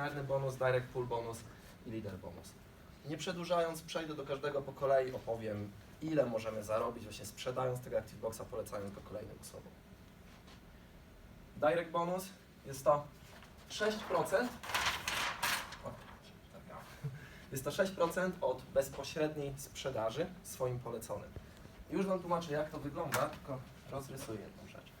binarny bonus, direct pool bonus i leader bonus. Nie przedłużając, przejdę do każdego po kolei, opowiem ile możemy zarobić właśnie sprzedając tego ActiveBoxa, polecając go kolejnym osobom. Direct bonus jest to 6%. O, przetargałem. Jest to 6% od bezpośredniej sprzedaży swoim poleconym. Już Wam tłumaczę, jak to wygląda, tylko rozrysuję jedną rzecz.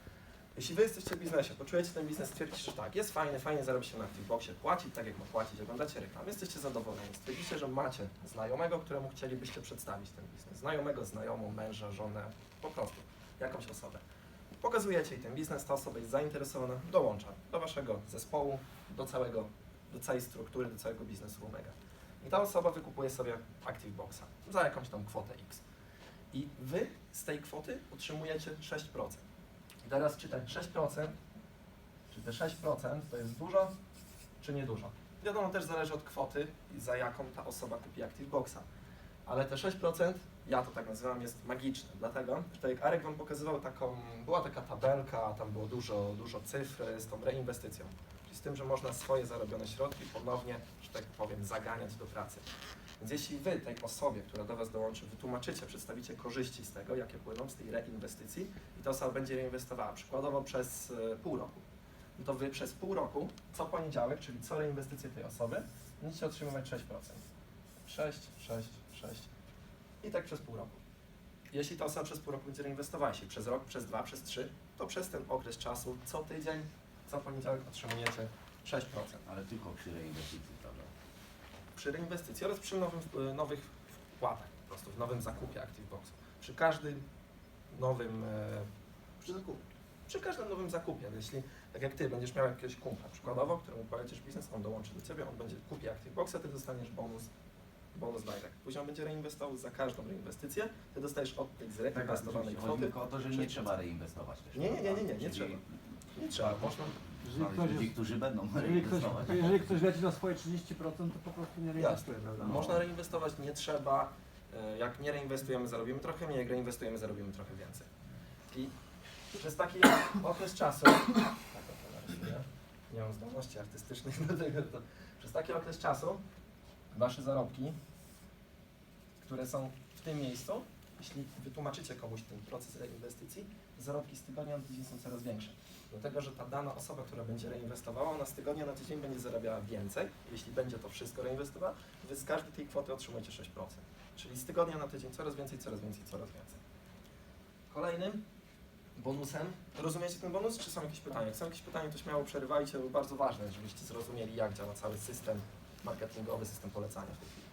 Jeśli Wy jesteście w biznesie, poczujecie ten biznes, stwierdzicie, że tak, jest fajny, fajnie zarobi się na ActiveBoxie, płaci tak, jak ma płacić, oglądacie reklam, jesteście zadowoleni, stwierdzicie, że macie znajomego, któremu chcielibyście przedstawić ten biznes, znajomego, znajomą, męża, żonę, po prostu jakąś osobę. Pokazujecie jej ten biznes, ta osoba jest zainteresowana, dołącza do Waszego zespołu, do całego, do całej struktury, do całego biznesu Omega. I ta osoba wykupuje sobie ActiveBoxa za jakąś tam kwotę X. I Wy z tej kwoty otrzymujecie 6%. Teraz czy te 6%, czy te 6% to jest dużo, czy niedużo? Wiadomo, też zależy od kwoty, za jaką ta osoba kupi ActiveBoxa. Ale te 6%, ja to tak nazywam, jest magiczne, dlatego, że tak jak Arek Wam pokazywał taką, była taka tabelka, tam było dużo, dużo cyfr z tą reinwestycją. Czyli z tym, że można swoje zarobione środki ponownie, że tak powiem, zaganiać do pracy. Więc jeśli Wy tej osobie, która do Was dołączy, wytłumaczycie, przedstawicie korzyści z tego, jakie płyną z tej reinwestycji i ta osoba będzie reinwestowała przykładowo przez e, pół roku, no to Wy przez pół roku, co poniedziałek, czyli co reinwestycje tej osoby, będziecie otrzymywać 6%. 6, 6, 6 i tak przez pół roku. Jeśli ta osoba przez pół roku będzie reinwestowała, jeśli przez rok, przez dwa, przez trzy, to przez ten okres czasu, co tydzień, co poniedziałek otrzymujecie 6%. Ale tylko przy reinwestycji, prawda? Przy reinwestycji oraz przy nowym, e, nowych wpłatach, po prostu w nowym zakupie ActiveBoxu. Przy każdym nowym e, przy, zakupie, przy każdym nowym zakupie, jeśli tak jak Ty będziesz miał jakiegoś kumpla, przykładowo, któremu polecisz biznes, on dołączy do Ciebie, on będzie kupi ActiveBoxa, Ty dostaniesz bonus, bonus direct. Później on będzie reinwestował za każdą reinwestycję, Ty dostajesz od tej zreinwestowanej Chodzi kwoty. tylko o to, że nie 6%. trzeba reinwestować też. Nie, nie, nie, nie, nie, prawda? nie Czyli Nie trzeba, można Jeżeli ktoś, ludzi, jest, którzy będą jeżeli, ktoś, reinwestować. jeżeli ktoś leci na swoje 30%, to po prostu nie reinwestuje, prawda? No. Można reinwestować, nie trzeba. E, Jak nie reinwestujemy, zarobimy trochę mniej, jak reinwestujemy, zarobimy trochę więcej. I przez taki okres czasu, tak to narysuję, nie mam zdolności artystycznych do tego, to przez taki okres czasu Wasze zarobki, które są w tym miejscu, jeśli wytłumaczycie komuś ten proces reinwestycji, zarobki z tygodnia na tydzień są coraz większe. Dlatego, że ta dana osoba, która będzie reinwestowała, ona z tygodnia na tydzień będzie zarabiała więcej, jeśli będzie to wszystko reinwestowała, wy z każdej tej kwoty otrzymujecie 6%. Czyli z tygodnia na tydzień coraz więcej, coraz więcej, coraz więcej. Kolejnym bonusem, rozumiecie ten bonus, czy są jakieś pytania? Jak są jakieś pytania, to śmiało przerywajcie, bo bardzo ważne, żebyście zrozumieli, jak działa cały system marketingowy, system polecania w tej chwili.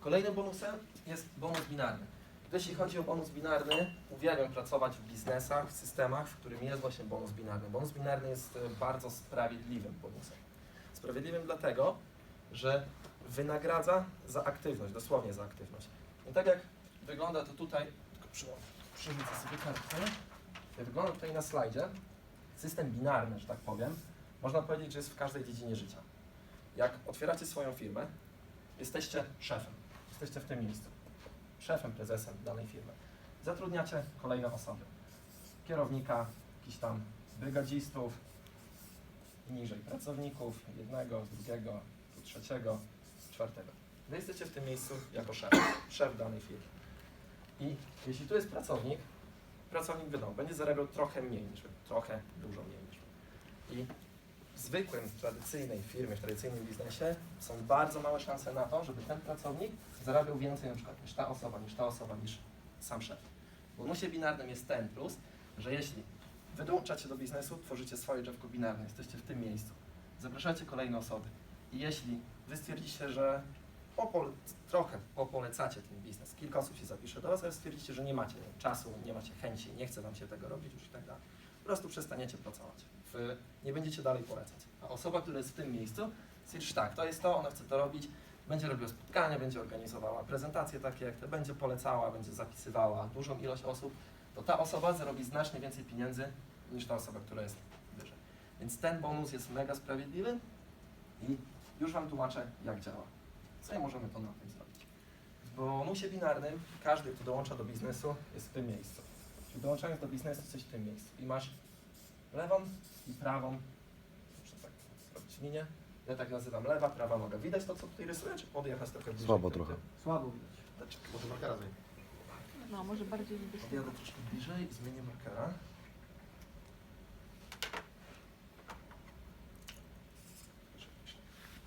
Kolejnym bonusem jest bonus binarny. Jeśli chodzi o bonus binarny, uwielbiam pracować w biznesach, w systemach, w którym jest właśnie bonus binarny. Bonus binarny jest e, bardzo sprawiedliwym bonusem. Sprawiedliwym dlatego, że wynagradza za aktywność, dosłownie za aktywność. I tak jak wygląda to tutaj, tylko przerzucę sobie kartkę, wygląda tutaj na slajdzie, system binarny, że tak powiem, można powiedzieć, że jest w każdej dziedzinie życia. Jak otwieracie swoją firmę, jesteście szefem, jesteście w tym miejscu, szefem, prezesem danej firmy. Zatrudniacie kolejne osoby, kierownika, jakichś tam brygadzistów, niżej pracowników, jednego, drugiego, trzeciego, czwartego. Wy jesteście w tym miejscu jako szef, szef danej firmy. I jeśli tu jest pracownik, pracownik wiadomo, będzie zarabiał trochę mniej niż wy, trochę dużo mniej niż wy. I w zwykłym, tradycyjnej firmie, w tradycyjnym biznesie są bardzo małe szanse na to, żeby ten pracownik zarabiał więcej na przykład niż ta osoba, niż ta osoba, niż sam szef. W bonusie binarnym jest ten plus, że jeśli wy dołączacie do biznesu, tworzycie swoje drzewko binarne, jesteście w tym miejscu, zapraszacie kolejne osoby i jeśli wy stwierdzicie, że popole, trochę popolecacie ten biznes, kilka osób się zapisze do was, ale stwierdzicie, że nie macie czasu, nie macie chęci, nie chce wam się tego robić już i tak dalej, prostu przestaniecie pracować. Nie będziecie dalej polecać. A osoba, która jest w tym miejscu, stwierdzi, tak, to jest to, ona chce to robić, będzie robiła spotkania, będzie organizowała prezentacje takie jak te, będzie polecała, będzie zapisywała dużą ilość osób, to ta osoba zarobi znacznie więcej pieniędzy niż ta osoba, która jest wyżej. Więc ten bonus jest mega sprawiedliwy i już Wam tłumaczę, jak działa. Co możemy to na tym zrobić? W bonusie binarnym każdy, kto dołącza do biznesu, jest w tym miejscu. Dołączając do biznesu, jesteś w tym miejscu i masz lewą i prawą, muszę tak rozkminie. Ja tak nazywam lewa, prawa noga. Widać to, co tutaj rysuję, czy podjechać trochę bliżej? Słabo trochę. Słabo widać. Znaczy, Może markera zmień. No, może bardziej niebieskiego. Podjadę troszkę bliżej i zmienię markera.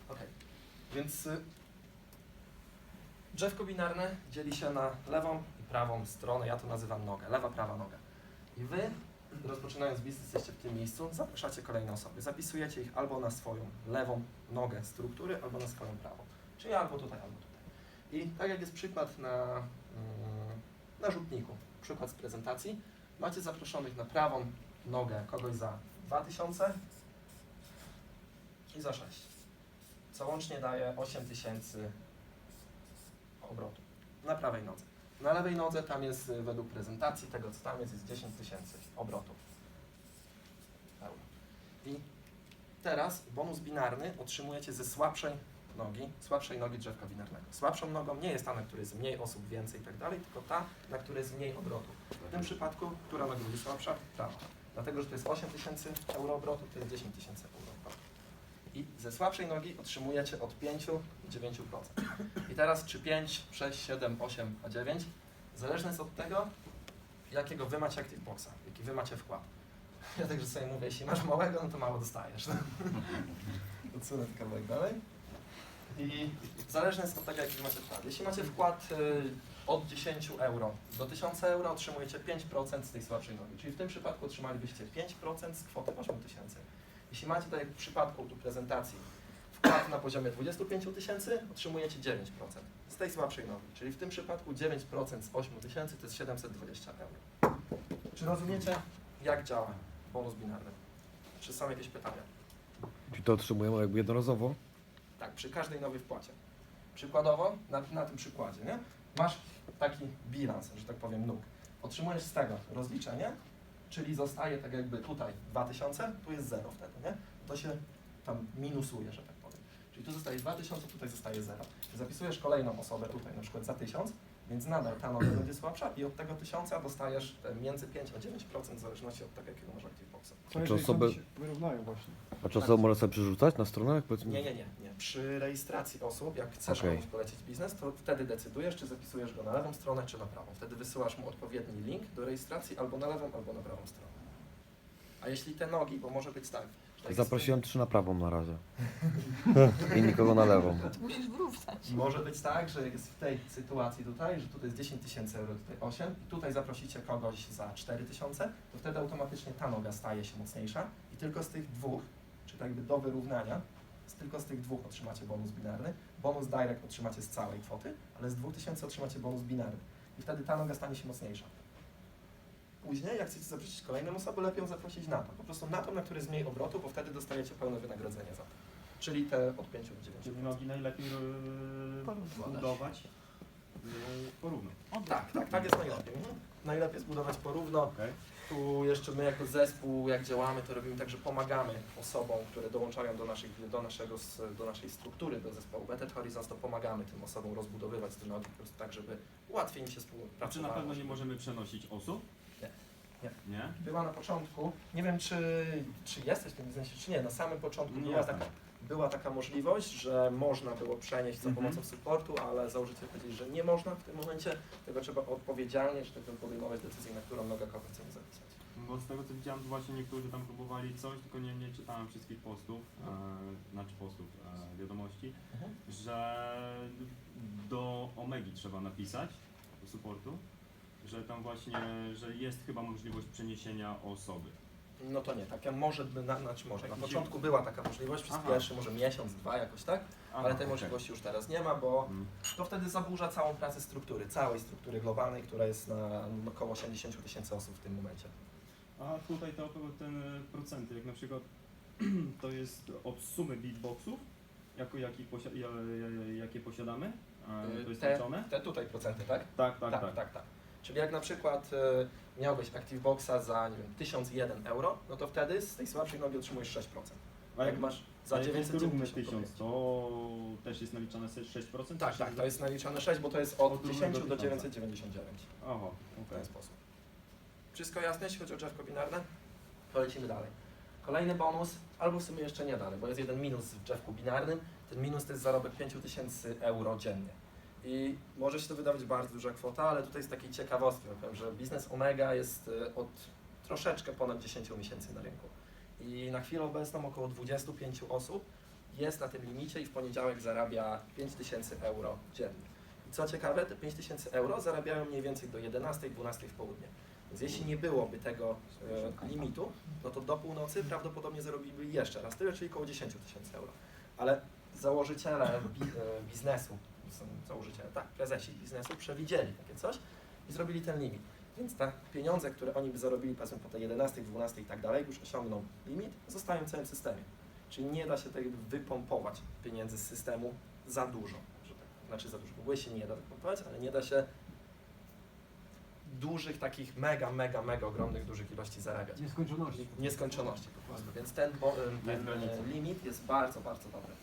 Ok, więc y, drzewko binarne dzieli się na lewą i prawą stronę. Ja to nazywam nogę. Lewa, prawa noga. I wy, rozpoczynając biznes, jesteście w tym miejscu, zapraszacie kolejne osoby. Zapisujecie ich albo na swoją lewą nogę struktury, albo na swoją prawą. Czyli albo tutaj, albo tutaj. I tak jak jest przykład na, mm, na rzutniku, przykład z prezentacji, macie zaproszonych na prawą nogę kogoś za 2000 i za 6. Co łącznie daje 8000 obrotu na prawej nodze. Na lewej nodze tam jest y, według prezentacji tego co tam jest, jest 10 tysięcy obrotów. I teraz bonus binarny otrzymujecie ze słabszej nogi, słabszej nogi drzewka binarnego. Słabszą nogą nie jest ta, na której jest mniej osób, więcej i tak dalej, tylko ta, na której jest mniej obrotów. W tym przypadku, która noga będzie słabsza? Prawa. Dlatego, że to jest 8 tysięcy euro obrotu, to jest 10 tysięcy euro obrotu. I ze słabszej nogi otrzymujecie od 5 do 9%. I teraz czy 5, 6, 7, 8, a 9? Zależne jest od tego, jakiego wy macie Active Boxa, jaki wy macie wkład. Ja także sobie mówię, jeśli masz małego, no to mało dostajesz. Odsunę ten kawałek dalej. I zależne jest od tego, jaki macie wkład. Jeśli macie wkład y, od 10 euro do 1000 euro, otrzymujecie 5% z tej słabszej nogi. Czyli w tym przypadku otrzymalibyście 5% z kwoty 8000. Jeśli macie, tak jak w przypadku tu prezentacji, wkład na poziomie 25 tysięcy, otrzymujecie 9% z tej słabszej nogi. Czyli w tym przypadku 9% z 8 tysięcy to jest 720 euro. Czy rozumiecie, jak działa bonus binarny? Czy są jakieś pytania? Czy to otrzymujemy jakby jednorazowo? Tak, przy każdej nowej wpłacie. Przykładowo, na, na tym przykładzie, nie? Masz taki bilans, że tak powiem, nóg. Otrzymujesz z tego rozliczenie, czyli zostaje tak jakby tutaj 2000, tu jest 0 wtedy, nie? To się tam minusuje, że tak powiem. Czyli tu zostaje 2000, tutaj zostaje 0. Zapisujesz kolejną osobę tutaj na przykład za 1000, więc nadal ta noga będzie słabsza i od tego 1000 dostajesz te między 5 a 9% w zależności od tego, jakiego masz Active Boxa. Co Czy jeżeli osoby- osoby... się wyrównają właśnie? A czy osoba może sobie przerzucać na stronę? jak Powiedzmy? Nie, nie, nie, nie. Przy rejestracji osób, jak chcesz Okej. komuś polecić biznes, to wtedy decydujesz, czy zapisujesz go na lewą stronę, czy na prawą. Wtedy wysyłasz mu odpowiedni link do rejestracji albo na lewą, albo na prawą stronę. A jeśli te nogi, bo może być tak. że jak Zaprosiłem trzy na prawą na razie. I nikogo na lewą. Musisz wrócać. Może być tak, że jest w tej sytuacji tutaj, że tutaj jest 10 tysięcy euro, tutaj 8 i tutaj zaprosicie kogoś za 4 tysiące, to wtedy automatycznie ta noga staje się mocniejsza i tylko z tych dwóch, czy tak jakby do wyrównania, tylko z tych dwóch otrzymacie bonus binarny. Bonus direct otrzymacie z całej kwoty, ale z 2000 otrzymacie bonus binarny i wtedy ta noga stanie się mocniejsza. Później, jak chcecie zaprosić kolejną osobę, lepiej ją zaprosić na to. Po prostu na to, na który jest mniej obrotu, bo wtedy dostajecie pełne wynagrodzenie za to. Czyli te od 5 do 9. Czyli nogi najlepiej e, budować e, porówno. Tak, tak, tak jest najlepiej. Mhm. Najlepiej zbudować porówno. Okej. Tu jeszcze my jako zespół, jak działamy, to robimy tak, że pomagamy osobom, które dołączają do, naszych, do, naszego, do naszej struktury, do zespołu Better Horizons, to pomagamy tym osobom rozbudowywać te nogi po prostu tak, żeby łatwiej im się A czy współpracowało. na pewno nie możemy przenosić osób? Nie. Nie. Nie? Była na początku, nie wiem czy, czy jesteś w tym biznesie, czy nie, na samym początku Nie była jestem. taka, była taka możliwość, że można było przenieść za Mhm. pomocą supportu, ale założyciele powiedzieli, że nie można w tym momencie, tego trzeba odpowiedzialnie, że tak powiem, podejmować decyzję, na którą nogę kogo chcemy zapisać. Bo z tego co widziałem, to właśnie niektórzy tam próbowali coś, tylko nie, nie czytałem wszystkich postów, e, znaczy postów, e, wiadomości, że do Omegi trzeba napisać, do supportu, że tam właśnie, że jest chyba możliwość przeniesienia osoby. No to nie, taka może, by na, znaczy może. Na początku była taka możliwość przez Aha. pierwszy może miesiąc, dwa jakoś tak, Aha, ale tej okej. możliwości już teraz nie ma, bo Mm. to wtedy zaburza całą pracę struktury, całej struktury globalnej, która jest na około 80 tysięcy osób w tym momencie. A tutaj to ten e, procenty, jak na przykład to jest od sumy beatboxów, jako jakich posi- ja, ja, jakie posiadamy, e, to jest Te, liczone? te tutaj procenty, tak? Tak, tak, tak, tak. tak, tak. Czyli jak na przykład y, miałbyś ActiveBoxa za nie wiem, 1001 euro, no to wtedy z tej słabszej nogi otrzymujesz 6%. A jak masz za a jak jest równy 990 1000, to też jest naliczane se- 6%? Tak, tak, to jest naliczane 6, bo to jest od Od równego 10 do tysiąca. 999 Aha, w okej. ten sposób. Wszystko jasne, jeśli chodzi o drzewko binarne? To lecimy dalej. Kolejny bonus, albo w sumie jeszcze nie dany, bo jest jeden minus w drzewku binarnym. Ten minus to jest zarobek 5000 euro dziennie. I może się to wydawać bardzo duża kwota, ale tutaj jest takiej ciekawostki, powiem, że biznes Omega jest y, od troszeczkę ponad 10 miesięcy na rynku. I na chwilę obecną około 25 osób jest na tym limicie i w poniedziałek zarabia 5000 euro dziennie. I co ciekawe, te 5000 euro zarabiają mniej więcej do 11-12 w południe. Więc jeśli nie byłoby tego e, limitu, no to do północy prawdopodobnie zarobiliby jeszcze raz tyle, czyli około 10 tysięcy euro. Ale założyciele e, biznesu, są założyciele, tak, prezesi biznesu przewidzieli takie coś i zrobili ten limit. Więc te pieniądze, które oni by zarobili powiedzmy po tej 11, 12 i tak dalej, już osiągną limit, zostają w całym systemie. Czyli nie da się tak wypompować pieniędzy z systemu za dużo. Że tak, znaczy za dużo. W ogóle się nie da wypompować, ale nie da się dużych, takich mega, mega, mega ogromnych, dużych ilości zarabiać. Nieskończoności. W nieskończoności po prostu. Więc ten, bo, ten limit jest bardzo, bardzo dobry.